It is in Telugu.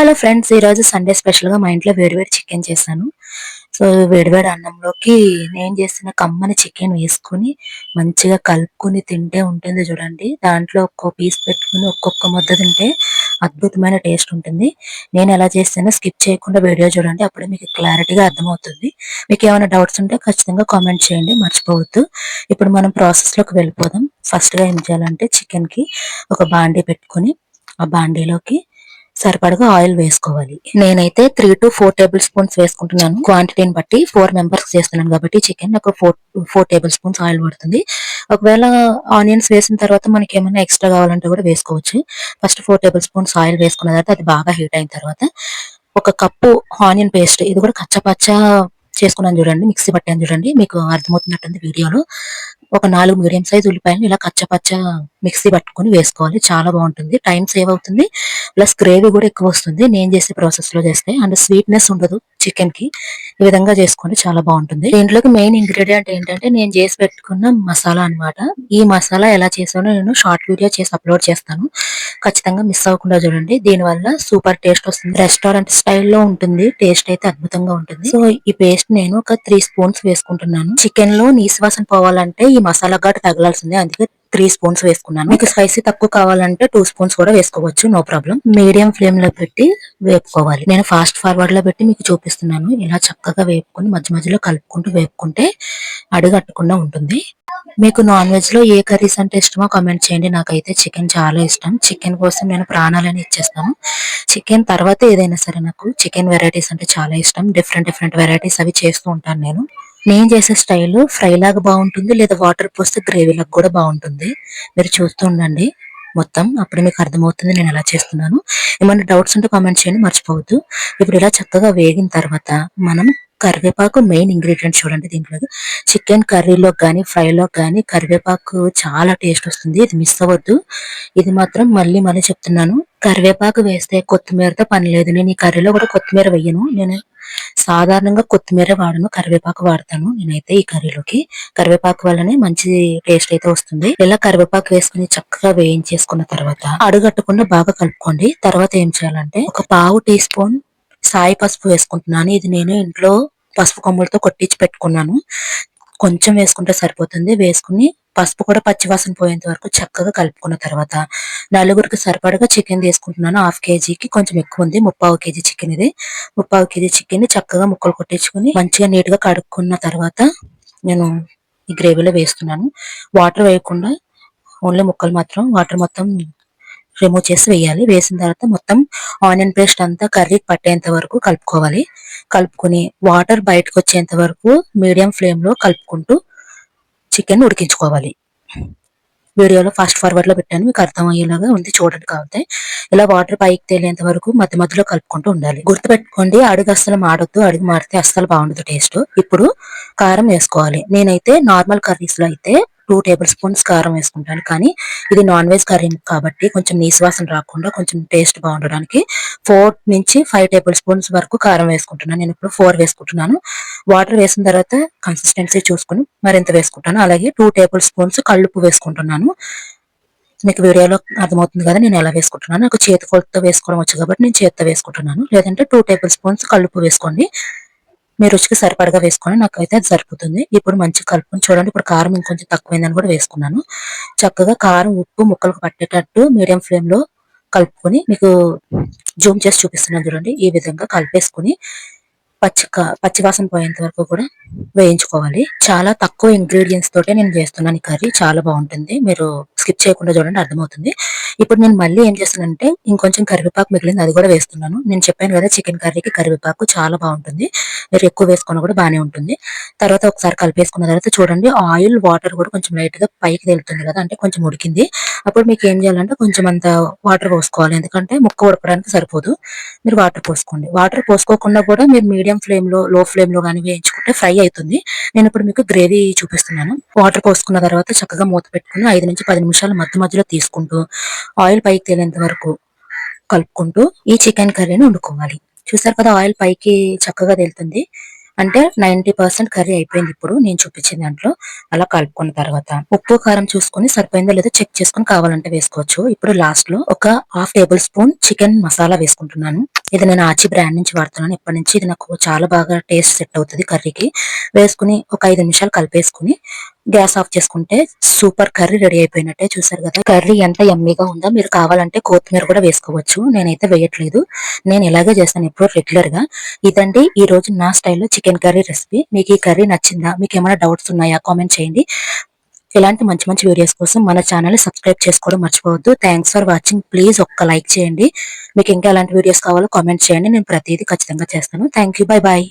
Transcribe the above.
హలో ఫ్రెండ్స్ ఈరోజు సండే స్పెషల్గా మా ఇంట్లో వేడివేడి చికెన్ చేశాను. సో వేడివేడి అన్నంలోకి నేను చేసిన కమ్మని చికెన్ వేసుకుని మంచిగా కలుపుకుని తింటే ఉంటుంది చూడండి. దాంట్లో ఒక్కో పీస్ పెట్టుకుని ఒక్కొక్క ముద్ద తింటే అద్భుతమైన టేస్ట్ ఉంటుంది. నేను ఎలా చేస్తానో స్కిప్ చేయకుండా వీడియో చూడండి అప్పుడే మీకు క్లారిటీగా అర్థమవుతుంది. మీకు ఏమైనా డౌట్స్ ఉంటే ఖచ్చితంగా కామెంట్ చేయండి మర్చిపోవద్దు. ఇప్పుడు మనం ప్రాసెస్లోకి వెళ్ళిపోదాం. ఫస్ట్గా ఏం చేయాలంటే చికెన్కి ఒక బాండీ పెట్టుకుని ఆ బాండీలోకి సరిపడగా ఆయిల్ వేసుకోవాలి. నేనైతే three to four tablespoons వేసుకుంటున్నాను. క్వాంటిటీని బట్టి ఫోర్ మెంబర్స్ చేస్తున్నాను కాబట్టి చికెన్ ఒక four four tablespoons oil పడుతుంది. ఒకవేళ ఆనియన్స్ వేసిన తర్వాత మనకి ఏమైనా ఎక్స్ట్రా కావాలంటే కూడా వేసుకోవచ్చు. First four tablespoons oil వేసుకున్న తర్వాత అది బాగా హీట్ అయిన తర్వాత ఒక కప్పు ఆనియన్ పేస్ట్ ఇది కూడా కచ్చపచ్చ చేసుకున్నాను చూడండి మిక్సీ పట్టాను చూడండి మీకు అర్థమవుతున్నట్టుంది వీడియోలో. ఒక నాలుగు మీడియం సైజ్ ఉల్లిపాయలు ఇలా కచ్చపచ్చ మిక్సీ పట్టుకొని వేసుకోవాలి. చాలా బాగుంటుంది. టైం సేవ్ అవుతుంది. ప్లస్ గ్రేవీ కూడా ఎక్కువ వస్తుంది. నేను చేసే ప్రాసెస్లో చేస్తే. అండ్ స్వీట్నెస్ ఉండదు చికెన్కి. ఈ విధంగా చేసుకోండి చాలా బాగుంటుంది. దీంట్లోకి మెయిన్ ఇంగ్రీడియంట్ ఏంటంటే నేను చేసి పెట్టుకున్న మసాలా అనమాట ఈ మసాలా ఎలా చేసానో నేను షార్ట్ వీడియో చేసి అప్లోడ్ చేస్తాను. ఖచ్చితంగా మిస్ అవ్వకుండా చూడండి. దీని వల్ల సూపర్ టేస్ట్ వస్తుంది. రెస్టారెంట్ స్టైల్లో ఉంటుంది. టేస్ట్ అయితే అద్భుతంగా ఉంటుంది. సో ఈ పేస్ట్ నేను ఒక త్రీ స్పూన్స్ వేసుకుంటున్నాను. చికెన్లో నీసువాసన పోవాలంటే ఈ మసాలా ఘాటు తగలాల్సిందే. అందుకే త్రీ స్పూన్స్ వేసుకున్నాను. మీకు స్పైసీ తక్కువ కావాలంటే టూ స్పూన్స్ కూడా వేసుకోవచ్చు నో ప్రాబ్లం మీడియం ఫ్లేమ్లో పెట్టి వేపుకోవాలి. నేను ఫాస్ట్ ఫార్వర్డ్లో పెట్టి మీకు చూపిస్తున్నాను. ఇలా చక్కగా వేపుకొని మధ్య మధ్యలో కలుపుకుంటూ వేపుకుంటే అడుగట్టకుండా ఉంటుంది. మీకు నాన్ వెజ్లో ఏ కర్రీస్ అంటే ఇష్టమో కమెంట్ చేయండి. నాకైతే చికెన్ చాలా ఇష్టం. చికెన్ కోసం నేను ప్రాణాలని ఇచ్చేస్తాను. చికెన్ తర్వాత ఏదైనా సరే నాకు చికెన్ వెరైటీస్ అంటే చాలా ఇష్టం. డిఫరెంట్ డిఫరెంట్ వెరైటీస్ అవి చేస్తూ ఉంటాను నేను. నేను చేసే స్టైల్ ఫ్రై లాగా బాగుంటుంది లేదా వాటర్ పోస్తే గ్రేవీ లాగా కూడా బాగుంటుంది. మీరు చూస్తూ ఉండండి. మొత్తం అప్పుడు మీకు అర్థమవుతుంది నేను ఎలా చేస్తున్నాను. ఏమైనా డౌట్స్ ఉంటే కామెంట్ చేయండి మర్చిపోవద్దు. ఇప్పుడు ఇలా చక్కగా వేగిన తర్వాత మనం కరివేపాకు మెయిన్ ఇంగ్రీడియంట్ చూడండి దీంట్లో చికెన్ కర్రీలో కానీ ఫ్రైలో కానీ కరివేపాకు చాలా టేస్ట్ వస్తుంది. ఇది మిస్ అవ్వద్దు. ఇది మాత్రం మళ్ళీ మళ్ళీ చెప్తున్నాను. కరివేపాకు వేస్తే కొత్తిమీరతో పని లేదు. నేను ఈ కర్రీలో కూడా కొత్తిమీర వేయను. నేను సాధారణంగా కొత్తిమీర వాడను కరివేపాకు వాడతాను. నేనైతే ఈ కర్రీలోకి. కరివేపాకు వల్లనే మంచి టేస్ట్ అయితే వస్తుంది. ఇలా కరివేపాకు వేసుకుని చక్కగా వేయించేసుకున్న తర్వాత అడుగట్టకుండా బాగా కలుపుకోండి. తర్వాత ఏం చేయాలంటే ఒక పావు టీ స్పూన్ సాయి పసుపు వేసుకుంటున్నాను. ఇది నేను ఇంట్లో పసుపు కొమ్ములతో కొట్టించి పెట్టుకున్నాను. కొంచెం వేసుకుంటే సరిపోతుంది. వేసుకుని పసుపు కూడా పచ్చివాసన పోయేంత వరకు చక్కగా కలుపుకున్న తర్వాత నలుగురికి సరిపడగా చికెన్ తీసుకుంటున్నాను. హాఫ్ కేజీకి కొంచెం ఎక్కువ ఉంది. ముప్పావు కేజీ చికెన్ ఇది. ముప్పావు కేజీ చికెన్ చక్కగా ముక్కలు కొట్టించుకుని మంచిగా నీట్గా కడుక్కున్న తర్వాత నేను ఈ గ్రేవీలో వేస్తున్నాను. వాటర్ వేయకుండా ఓన్లీ ముక్కలు మాత్రం వాటర్ మొత్తం రిమూవ్ చేసి వేయాలి. వేసిన తర్వాత మొత్తం ఆనియన్ పేస్ట్ అంతా కర్రీకి పట్టేంత వరకు కలుపుకోవాలి. కలుపుకుని వాటర్ బయటకు వచ్చేంత వరకు మీడియం ఫ్లేమ్లో కలుపుకుంటూ చికెన్ ఉడికించుకోవాలి. వీడియోలో ఫాస్ట్ ఫార్వర్డ్లో పెట్టాను. మీకు అర్థమయ్యేలాగా ఉంది చూడండి కాబట్టి. ఇలా వాటర్ పైకి తేలేంత వరకు మధ్య మధ్యలో కలుపుకుంటూ ఉండాలి. గుర్తు పెట్టుకోండి అడుగు అస్సలు మాడొద్దు. అడుగు మారితే అస్సలు బాగుండదు టేస్ట్ ఇప్పుడు కారం వేసుకోవాలి. నేనైతే నార్మల్ కర్రీస్లో అయితే టూ టేబుల్ స్పూన్స్ కారం వేసుకుంటాను. కానీ ఇది నాన్ వెజ్ కర్రీ కాబట్టి కొంచెం నీసువాసన రాకుండా కొంచెం టేస్ట్ బాగుండడానికి ఫోర్ నుంచి ఫైవ్ టేబుల్ స్పూన్స్ వరకు కారం వేసుకుంటున్నాను. నేను ఇప్పుడు ఫోర్ వేసుకుంటున్నాను. వాటర్ వేసిన తర్వాత కన్సిస్టెన్సీ చూసుకుని మరింత వేసుకుంటాను అలాగే టూ టేబుల్ స్పూన్స్ కళ్ళుప్పు వేసుకుంటున్నాను. మీకు వీడియోలో అర్థమవుతుంది కదా నేను ఎలా వేసుకుంటున్నాను. నాకు చేతి కొలతో వేసుకోవడం వచ్చు కాబట్టి నేను చేతితో వేసుకుంటున్నాను. లేదంటే టూ టేబుల్ స్పూన్స్ కళ్ళుప్పు వేసుకోండి. మీ రుచికి సరిపడగా వేసుకొని నాకైతే అది సరిపోతుంది. ఇప్పుడు మంచి కలుపుకొని చూడండి. ఇప్పుడు కారం ఇంకొంచెం తక్కువైందని కూడా వేసుకున్నాను. చక్కగా కారం ఉప్పు ముక్కలకు పట్టేటట్టు మీడియం ఫ్లేమ్లో కలుపుకొని మీకు జూమ్ చేసి చూపిస్తున్నాను చూడండి. ఈ విధంగా కలిపేసుకుని పచ్చి పచ్చివాసన పోయేంత వరకు కూడా వేయించుకోవాలి. చాలా తక్కువ ఇంగ్రీడియంట్స్ తోటే నేను చేస్తున్నాను ఈ కర్రీ. చాలా బాగుంటుంది. మీరు స్కిప్ చేయకుండా చూడండి అర్థమవుతుంది. ఇప్పుడు నేను మళ్ళీ ఏం చేస్తున్నానంటే ఇంకొంచెం కరివేపాకు మిగిలింది అది కూడా వేస్తున్నాను. నేను చెప్పాను కదా చికెన్ కర్రీకి కరివేపాకు చాలా బాగుంటుంది. మీరు ఎక్కువ వేసుకున్నా కూడా బాగానే ఉంటుంది. తర్వాత ఒకసారి కలిపేసుకున్న తర్వాత చూడండి ఆయిల్ వాటర్ కూడా కొంచెం లైట్గా పైకి వెళ్తుంది కదా అంటే కొంచెం ఉడికింది. అప్పుడు మీకు ఏం చేయాలంటే కొంచెం అంత వాటర్ పోసుకోవాలి. ఎందుకంటే ముక్క ఉడకడానికి సరిపోదు. మీరు వాటర్ పోసుకోండి. వాటర్ పోసుకోకుండా కూడా మీరు మీడియం ఫ్లేమ్లో లో కానీ వేయించుకోండి కానీ ఫ్రై అవుతుంది. నేను ఇప్పుడు మీకు గ్రేవీ చూపిస్తున్నాను. వాటర్ పోసుకున్న తర్వాత చక్కగా మూత పెట్టుకుని ఐదు నుంచి పది నిమిషాలు మధ్య మధ్యలో తీసుకుంటూ ఆయిల్ పైకి తేలేంత వరకు కలుపుకుంటూ ఈ చికెన్ కర్రీని వండుకోవాలి. చూసారు కదా ఆయిల్ పైకి చక్కగా తేలుతుంది. అంటే నైన్టీ పర్సెంట్ కర్రీ అయిపోయింది ఇప్పుడు నేను చూపించిన దాంట్లో. అలా కలుపుకున్న తర్వాత ఉప్పు కారం చూసుకుని సరిపోయిందో లేదో చెక్ చేసుకుని కావాలంటే వేసుకోవచ్చు. ఇప్పుడు లాస్ట్లో ఒక half tablespoon chicken masala వేసుకుంటున్నాను. ఇది నేను ఆచి బ్రాండ్ నుంచి వాడుతున్నాను. ఇప్పటి నుంచి ఇది నాకు చాలా బాగా టేస్ట్ సెట్ అవుతుంది కర్రీకి. వేసుకుని ఒక ఐదు నిమిషాలు కలిపేసుకుని గ్యాస్ ఆఫ్ చేసుకుంటే సూపర్ కర్రీ రెడీ అయిపోయినట్టే చూసారు కదా. కర్రీ ఎంత ఎమ్మీగా ఉందో మీరు కావాలంటే కొత్తిమీర కూడా వేసుకోవచ్చు. నేనైతే వేయట్లేదు. నేను ఇలాగే చేస్తాను ఎప్పుడు రెగ్యులర్గా. ఇదండి ఈ రోజు నా స్టైల్లో చికెన్ కర్రీ రెసిపీ మీకు ఈ కర్రీ నచ్చిందా? మీకు ఏమైనా డౌట్స్ ఉన్నాయా? కామెంట్ చేయండి. ఇలాంటి మంచి మంచి వీడియోస్ కోసం మన ఛానల్ సబ్స్క్రైబ్ చేసుకోవడం మర్చిపోవద్దు. థ్యాంక్స్ ఫర్ వాచింగ్ ప్లీజ్ ఒక్క లైక్ చేయండి. మీకు ఇంకా ఎలాంటి వీడియోస్ కావాలో కామెంట్ చేయండి. నేను ప్రతిదీ ఖచ్చితంగా చేస్తాను. Thank you bye bye